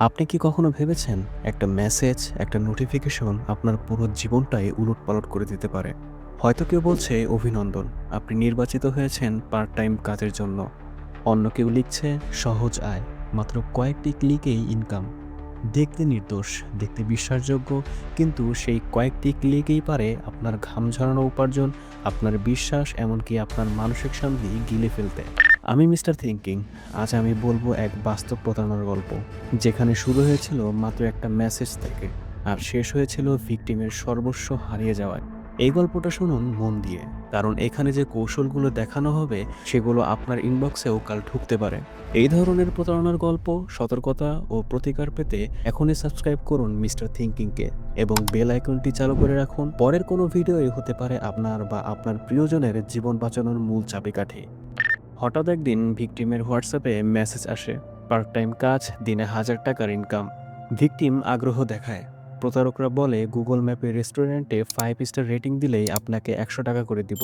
আপনি কি কখনো ভেবেছেন একটা মেসেজ একটা নোটিফিকেশন আপনার পুরো জীবনটাই উলট পালট করে দিতে পারে? হয়তো কেউ বলছে, অভিনন্দন, আপনি নির্বাচিত হয়েছেন পার্ট টাইম কাজের জন্য। অন্য কেউ লিখছে, সহজ আয় মাত্র কয়েকটি ক্লিকেই ইনকাম দেখতে নির্দোষ, দেখতে বিশ্বাসযোগ্য, কিন্তু সেই কয়েকটি ক্লিকেই পারে আপনার ঘাম ঝরানো উপার্জন, আপনার বিশ্বাস, এমনকি আপনার মানসিক শান্তি গিলে ফেলতে। আমি মিস্টার থিঙ্কিং আজ আমি বলব এক বাস্তব প্রতারণার গল্প, যেখানে শুরু হয়েছিল মাত্র একটা মেসেজ থেকে, আর শেষ হয়েছিল ভিকটিমের সর্বস্ব হারিয়ে যাওয়ায়। এই গল্পটা শুনুন মন দিয়ে, কারণ এখানে যে কৌশলগুলো দেখানো হবে, সেগুলো আপনার ইনবক্সেও কাল ঢুকতে পারে। এই ধরনের প্রতারণার গল্প, সতর্কতা ও প্রতিকার পেতে এখনই সাবস্ক্রাইব করুন মিস্টার থিঙ্কিংকে এবং বেল আইকনটি চালু করে রাখুন। পরের কোনো ভিডিওই হতে পারে আপনার বা আপনার প্রিয়জনের জীবন বাঁচানোর মূল চাবিকাঠি। হঠাৎ একদিন ভিকটিমের হোয়াটসঅ্যাপে মেসেজ আসে পার্ট টাইম কাজ, দিনে হাজার টাকার ইনকাম। ভিকটিম আগ্রহ দেখায়। প্রতারকরা বলে, গুগল ম্যাপে রেস্টুরেন্টে ফাইভ স্টার রেটিং দিলেই আপনাকে একশো টাকা করে দিব।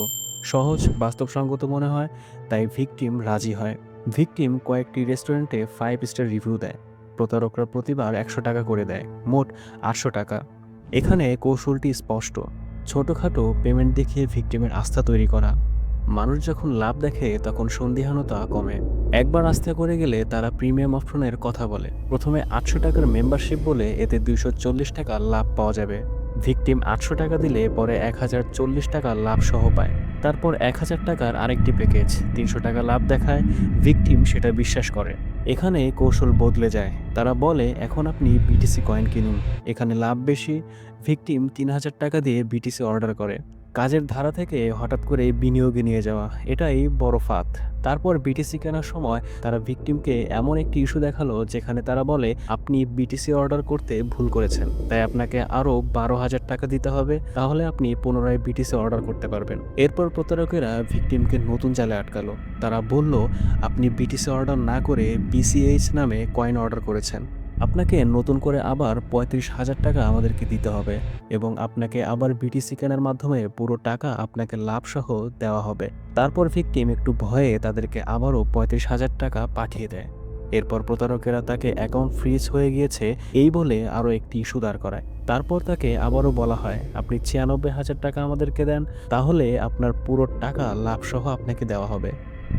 সহজ বাস্তবসঙ্গত মনে হয়, তাই ভিকটিম রাজি হয়। ভিকটিম কয়েকটি রেস্টুরেন্টে ফাইভ স্টার রিভিউ দেয়। প্রতারকরা প্রতিবার একশো টাকা করে দেয়, মোট আটশো টাকা। এখানে কৌশলটি স্পষ্ট। ছোটোখাটো পেমেন্ট দেখিয়ে ভিকটিমের আস্থা তৈরি করা। মানুষ যখন লাভ দেখে, তখন সন্দিহানতা কমে। একবার আস্থা করে গেলে তারা প্রিমিয়াম অপশনের কথা বলে। প্রথমে আটশো টাকার মেম্বারশিপ বলে এতে দুইশো চল্লিশ টাকা লাভ পাওয়া যাবে। ভিকটিম আটশো টাকা দিলে পরে এক হাজার চল্লিশ টাকা লাভ সহ পায়। তারপর এক হাজার টাকার আরেকটি প্যাকেজ, তিনশো টাকা লাভ দেখায়, ভিকটিম সেটা বিশ্বাস করে। এখানে কৌশল বদলে যায়। তারা বলে, এখন আপনি বিটিসি কয়েন কিনুন। এখানে লাভ বেশি, ভিকটিম তিন হাজার টাকা দিয়ে বিটিসি অর্ডার করে। কাজের ধারা থেকে হঠাৎ করে বিনিয়োগে নিয়ে যাওয়া, এটাই বড় ফাঁদ। তারপর বিটিসি কেনার সময় তারা ভিকটিমকে এমন একটি ইস্যু দেখাল যেখানে তারা বলে, আপনি বিটিসি অর্ডার করতে ভুল করেছেন, তাই আপনাকে আরও বারো হাজার টাকা দিতে হবে, তাহলে আপনি পুনরায় বিটিসি অর্ডার করতে পারবেন। এরপর প্রতারকেরা ভিকটিমকে নতুন জালে আটকালো। তারা বলল, আপনি বিটিসি অর্ডার না করে বিসিএইচ নামে কয়েন অর্ডার করেছেন। আপনাকে নতুন করে আবার পঁয়ত্রিশ হাজার টাকা আমাদেরকে দিতে হবে এবং আপনাকে আবার বিটিসি কেনার মাধ্যমে পুরো টাকা আপনাকে লাভসহ দেওয়া হবে। তারপর ভিকটিম একটু ভয়ে তাদেরকে আবারও পঁয়ত্রিশ হাজার টাকা পাঠিয়ে দেয়। এরপর প্রতারকেরা তাকে অ্যাকাউন্ট ফ্রিজ হয়ে গিয়েছে, এই বলে আরও একটি ইস্যু দাঁড় করায়। তারপর তাকে আবারও বলা হয়, আপনি ছিয়ানব্বই হাজার টাকা আমাদেরকে দেন, তাহলে আপনার পুরো টাকা লাভসহ আপনাকে দেওয়া হবে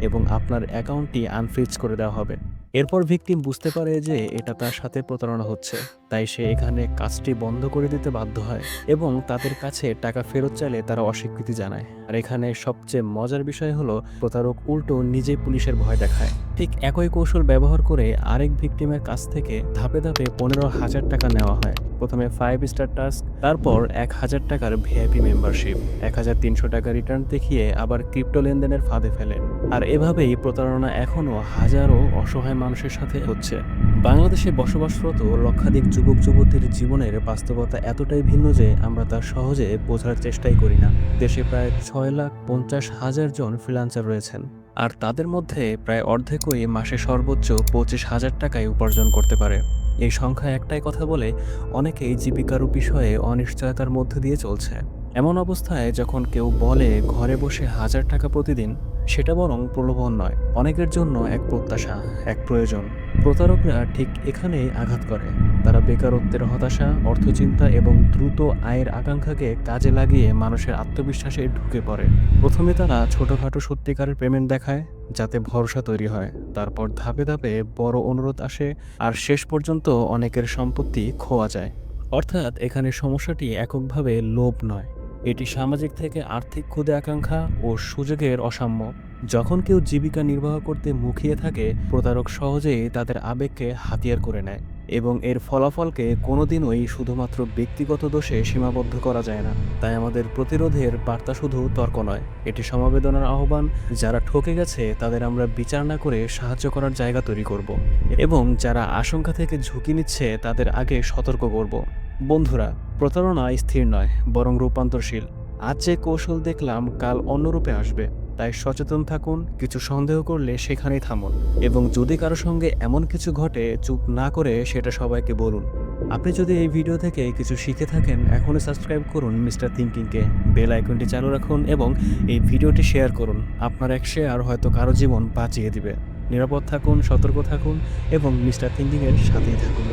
এবং আপনার অ্যাকাউন্টটি আনফ্রিজ করে দেওয়া হবে। এরপর ভিকটিম বুঝতে পারে যে এটা তার সাথে প্রতারণা হচ্ছে, তাই সে এখানে কাজটি বন্ধ করে দিতে বাধ্য হয় এবং তাদের কাছে টাকা ফেরত চাইলে তারা অস্বীকৃতি জানায়। আর এখানে সবচেয়ে মজার বিষয় হলো, প্রতারক উল্টো নিজে পুলিশের ভয় দেখায়। ঠিক একই কৌশল ব্যবহার করে আরেক ভিকটিমের কাছ থেকে ধাপে ধাপে পনেরো হাজার টাকা নেওয়া হয়। প্রথমে ফাইভ স্টার টাস্ক তারপর এক হাজার টাকার ভিআইপি মেম্বারশিপ এক হাজার তিনশো টাকা রিটার্ন দেখিয়ে আবার ক্রিপ্টো লেনদেনের ফাঁদে ফেলেন। আর এভাবেই প্রতারণা এখনও হাজারো অসহায় মানুষের সাথে হচ্ছে। বাংলাদেশে বসবাসরত লক্ষাধিক যুবক, যুবতীর জীবনের বাস্তবতা এতটাই ভিন্ন যে আমরা তা সহজে বোঝার চেষ্টাই করি না। দেশে প্রায় ছয় লাখ পঞ্চাশ হাজার জন ফ্রিলান্সার রয়েছেন, আর তাদের মধ্যে প্রায় অর্ধেকই মাসে সর্বোচ্চ পঁচিশ হাজার টাকায় উপার্জন করতে পারে। এই সংখ্যা একটাই কথা বলে অনেকেই জীবিকার বিষয়ে অনিশ্চয়তার মধ্যে দিয়ে চলছে। এমন অবস্থায় যখন কেউ বলে ঘরে বসে হাজার টাকা প্রতিদিন, সেটা বরং প্রলোভন নয়। অনেকের জন্য এক প্রত্যাশা, এক প্রয়োজন। প্রতারকরা ঠিক এখানেই আঘাত করে। তারা বেকারত্বের হতাশা, অর্থচিন্তা এবং দ্রুত আয়ের আকাঙ্ক্ষাকে কাজে লাগিয়ে মানুষের আত্মবিশ্বাসে ঢুকে পড়ে। প্রথমে তারা ছোটোখাটো সত্যিকারের পেমেন্ট দেখায় যাতে ভরসা তৈরি হয়। তারপর ধাপে ধাপে বড় অনুরোধ আসে আর শেষ পর্যন্ত অনেকের সম্পত্তি খোয়া যায়। অর্থাৎ এখানে সমস্যাটি এককভাবে লোভ নয়। এটি সামাজিক থেকে আর্থিক ক্ষুদে আকাঙ্ক্ষা ও সুযোগের অসাম্য। যখন কেউ জীবিকা নির্বাহ করতে মুখিয়ে থাকে, প্রতারক সহজেই তাদের আবেগকে হাতিয়ার করে নেয় এবং এর ফলাফলকে কোনোদিনই শুধুমাত্র ব্যক্তিগত দোষে সীমাবদ্ধ করা যায় না। তাই আমাদের প্রতিরোধের বার্তা শুধু তর্ক নয়, এটি সমবেদনার আহ্বান। যারা ঠকে গেছে, তাদের আমরা বিচার না করে সাহায্য করার জায়গা তৈরি করব এবং যারা আশঙ্কা থেকে ঝুঁকি নিচ্ছে, তাদের আগে সতর্ক করব। বন্ধুরা, প্রতারণা স্থির নয়, বরং রূপান্তরশীল। আজ যে কৌশল দেখলাম, কাল অন্যরূপে আসবে। তাই সচেতন থাকুন, কিছু সন্দেহ করলে সেখানেই থামুন এবং যদি কারও সঙ্গে এমন কিছু ঘটে, চুপ না করে সেটা সবাইকে বলুন। আপনি যদি এই ভিডিও থেকে কিছু শিখে থাকেন, এখনই সাবস্ক্রাইব করুন মিস্টার থিঙ্কিংকে বেল আইকনটি চালু রাখুন এবং এই ভিডিওটি শেয়ার করুন। আপনার এক শেয়ার হয়তো কারও জীবন বাঁচিয়ে দিবে। নিরাপদ থাকুন, সতর্ক থাকুন এবং মিস্টার থিঙ্কিংয়ের সাথেই থাকুন।